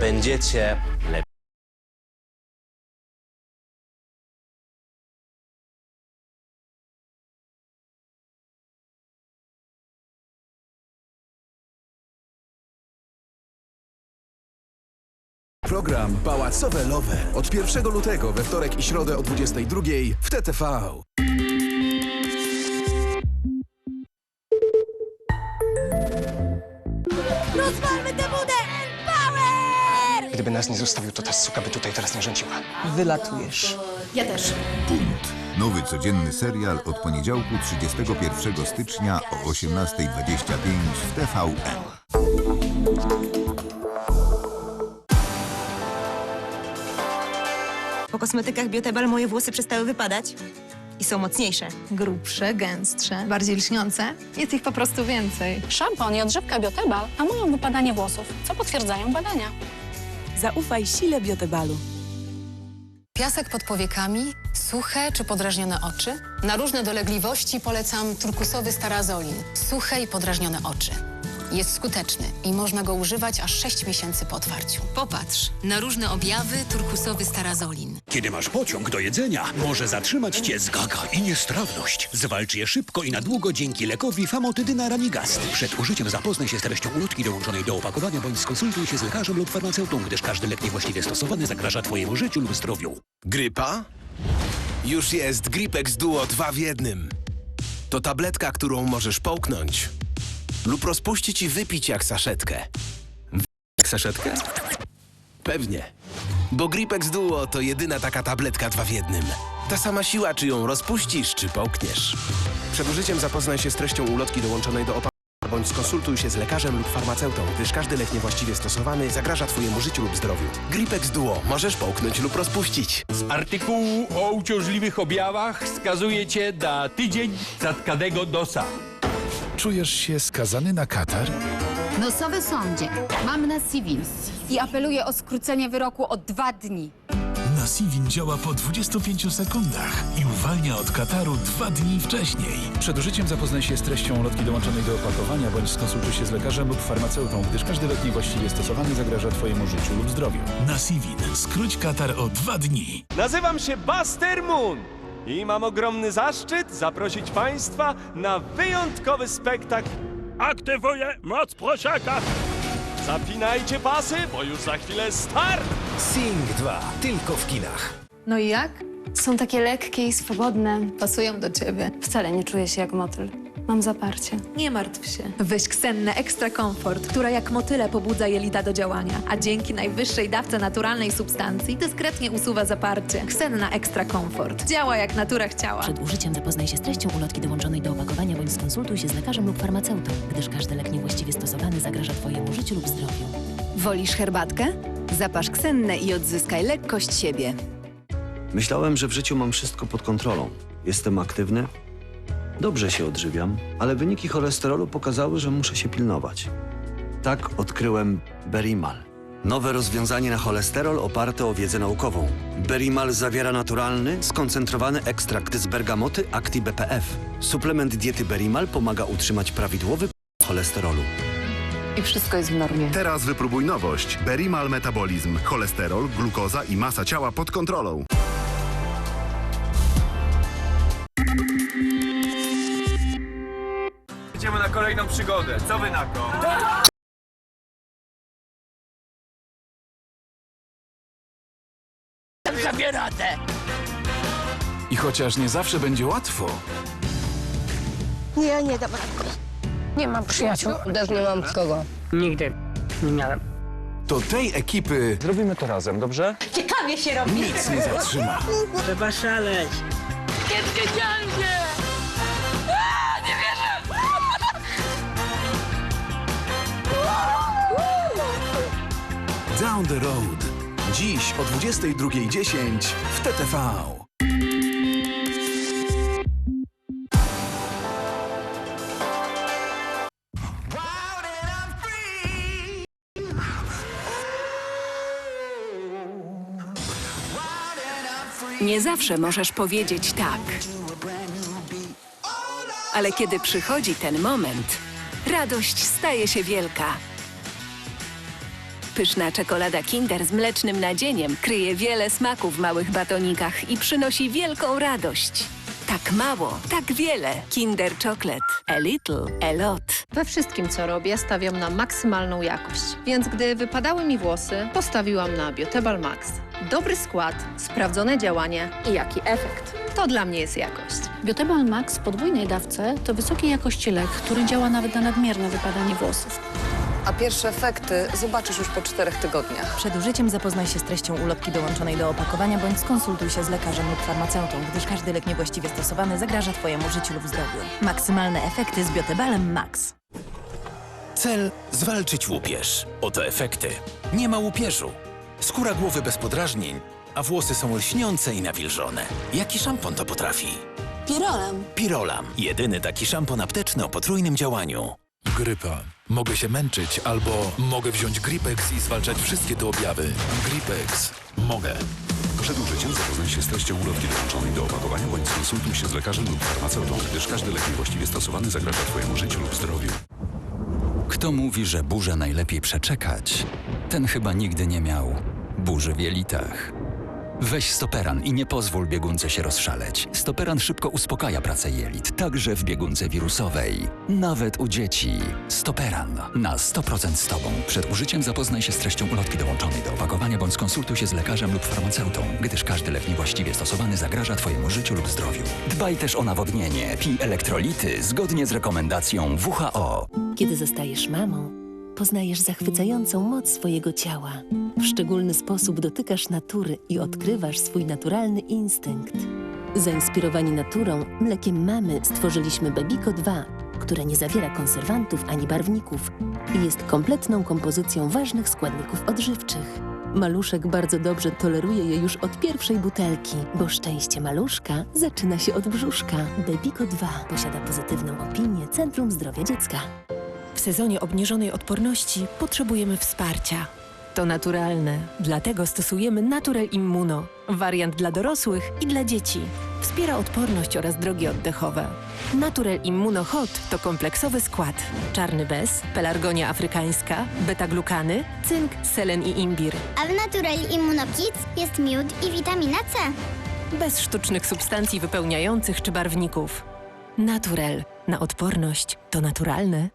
będziecie lepiej. Program Pałacowe Lowe od 1 lutego we wtorek i środę o 22 w TTV. Rozwalmy tę budę! Gdyby nas nie zostawił, to ta suka by tutaj teraz nie rządziła. Wylatujesz. Ja też. Bunt. Nowy codzienny serial od poniedziałku 31 stycznia o 18.25 w TVN. Po kosmetykach Biotebal moje włosy przestały wypadać i są mocniejsze. grubsze, gęstsze, bardziej lśniące. Jest ich po prostu więcej. Szampon i odżywka Biotebal hamują wypadanie włosów, co potwierdzają badania. Zaufaj sile Biotebalu. Piasek pod powiekami, suche czy podrażnione oczy? Na różne dolegliwości polecam turkusowy starazolin. Suche i podrażnione oczy. Jest skuteczny i można go używać aż 6 miesięcy po otwarciu. Popatrz, na różne objawy turkusowy starazolin. Kiedy masz pociąg do jedzenia, może zatrzymać cię zgaga i niestrawność. Zwalcz je szybko i na długo dzięki lekowi Famotydyna Ranigast. Przed użyciem zapoznaj się z treścią ulotki dołączonej do opakowania bądź skonsultuj się z lekarzem lub farmaceutą, gdyż każdy lek niewłaściwie stosowany zagraża twojemu życiu lub zdrowiu. Grypa? Już jest Gripex Duo 2 w jednym. To tabletka, którą możesz połknąć lub rozpuścić i wypić jak saszetkę. Jak saszetkę? Pewnie. Bo Gripex Duo to jedyna taka tabletka 2 w jednym. Ta sama siła, czy ją rozpuścisz, czy połkniesz. Przed użyciem zapoznaj się z treścią ulotki dołączonej do opakowania bądź skonsultuj się z lekarzem lub farmaceutą, gdyż każdy lek niewłaściwie stosowany zagraża twojemu życiu lub zdrowiu. Gripex Duo możesz połknąć lub rozpuścić. Z artykułu o uciążliwych objawach skazuje cię na tydzień zatkanego dosa. Czujesz się skazany na katar? Nosowy sądzie. Mam na civil i apeluję o skrócenie wyroku o dwa dni. Nasivin działa po 25 sekundach i uwalnia od kataru dwa dni wcześniej. Przed użyciem zapoznaj się z treścią lotki dołączonej do opakowania bądź skonsultuj się z lekarzem lub farmaceutą, gdyż każdy lek niewłaściwie stosowany zagraża twojemu życiu lub zdrowiu. Nasivin. Skróć katar o dwa dni. Nazywam się Buster Moon i mam ogromny zaszczyt zaprosić Państwa na wyjątkowy spektakl. Aktywuję moc prosiaka! Zapinajcie pasy, bo już za chwilę start! Sing 2 tylko w kinach. No i jak? Są takie lekkie i swobodne. Pasują do ciebie. Wcale nie czuję się jak motyl. Mam zaparcie. Nie martw się. Weź Ksennę Extra Comfort, która jak motyle pobudza jelita do działania, a dzięki najwyższej dawce naturalnej substancji dyskretnie usuwa zaparcie. Ksenna Extra Comfort. Działa jak natura chciała. Przed użyciem zapoznaj się z treścią ulotki dołączonej do opakowania bądź skonsultuj się z lekarzem lub farmaceutą, gdyż każdy lek niewłaściwie stosowany zagraża twojemu życiu lub zdrowiu. Wolisz herbatkę? Zapasz ksennę i odzyskaj lekkość siebie. Myślałem, że w życiu mam wszystko pod kontrolą. Jestem aktywny, dobrze się odżywiam, ale wyniki cholesterolu pokazały, że muszę się pilnować. Tak odkryłem Berimal. Nowe rozwiązanie na cholesterol oparte o wiedzę naukową. Berimal zawiera naturalny, skoncentrowany ekstrakt z bergamoty Acti BPF. Suplement diety Berimal pomaga utrzymać prawidłowy cholesterolu. I wszystko jest w normie. Teraz wypróbuj nowość. Berimal Metabolizm. Cholesterol, glukoza i masa ciała pod kontrolą. Idziemy na kolejną przygodę. Co wy na to? I chociaż nie zawsze będzie łatwo, Nie, nie dam rady. Nie mam przyjaciół, też nie mam kogo. Nigdy nie miałem. to tej ekipy Zrobimy to razem, dobrze? Ciekawie się robi. nic nie zatrzyma. Trzeba szaleć. Down the Road. Dziś o 22.10 w TTV. Nie zawsze możesz powiedzieć tak. Ale kiedy przychodzi ten moment, radość staje się wielka. Pyszna czekolada Kinder z mlecznym nadzieniem kryje wiele smaków w małych batonikach i przynosi wielką radość. Tak mało, tak wiele. Kinder Chocolate. A little, a lot. We wszystkim, co robię, stawiam na maksymalną jakość. Więc gdy wypadały mi włosy, postawiłam na Biotebal Max. Dobry skład, sprawdzone działanie i jaki efekt. To dla mnie jest jakość. Biotebal Max w podwójnej dawce to wysokiej jakości lek, który działa nawet na nadmierne wypadanie włosów. A pierwsze efekty zobaczysz już po czterech tygodniach. Przed użyciem zapoznaj się z treścią ulotki dołączonej do opakowania bądź skonsultuj się z lekarzem lub farmaceutą, gdyż każdy lek niewłaściwie stosowany zagraża Twojemu życiu lub zdrowiu. Maksymalne efekty z Biotebalem Max. Cel zwalczyć łupież. Oto efekty. Nie ma łupieżu. Skóra głowy bez podrażnień, a włosy są lśniące i nawilżone. Jaki szampon to potrafi? Pirolam. Pirolam. Jedyny taki szampon apteczny o potrójnym działaniu. Grypa. Mogę się męczyć albo mogę wziąć Gripex i zwalczać wszystkie te objawy. Gripex. Mogę. Przed użyciem zapoznaj się z treścią ulotki dołączonej do opakowania bądź skonsultuj się z lekarzem lub farmaceutą, gdyż każdy lek niewłaściwie stosowany zagraża Twojemu życiu lub zdrowiu. Kto mówi, że burzę najlepiej przeczekać, ten chyba nigdy nie miał burzy w jelitach. Weź stoperan i nie pozwól biegunce się rozszaleć. Stoperan szybko uspokaja pracę jelit, także w biegunce wirusowej. Nawet u dzieci. Stoperan. Na 100% z Tobą. Przed użyciem zapoznaj się z treścią ulotki dołączonej do opakowania bądź skonsultuj się z lekarzem lub farmaceutą, gdyż każdy lek niewłaściwie stosowany zagraża Twojemu życiu lub zdrowiu. Dbaj też o nawodnienie. Pij elektrolity zgodnie z rekomendacją WHO. Kiedy zostajesz mamą, poznajesz zachwycającą moc swojego ciała. W szczególny sposób dotykasz natury i odkrywasz swój naturalny instynkt. Zainspirowani naturą, mlekiem mamy stworzyliśmy Bebico 2, które nie zawiera konserwantów ani barwników i jest kompletną kompozycją ważnych składników odżywczych. Maluszek bardzo dobrze toleruje je już od pierwszej butelki, bo szczęście maluszka zaczyna się od brzuszka. Bebico 2 posiada pozytywną opinię Centrum Zdrowia Dziecka. W sezonie obniżonej odporności potrzebujemy wsparcia. To naturalne, dlatego stosujemy Natural Immuno. Wariant dla dorosłych i dla dzieci. Wspiera odporność oraz drogi oddechowe. Natural Immuno Hot to kompleksowy skład. Czarny bez, pelargonia afrykańska, beta-glukany, cynk, selen i imbir. A w Natural Immunokids jest miód i witamina C. Bez sztucznych substancji wypełniających czy barwników. Naturel. Na odporność to naturalne.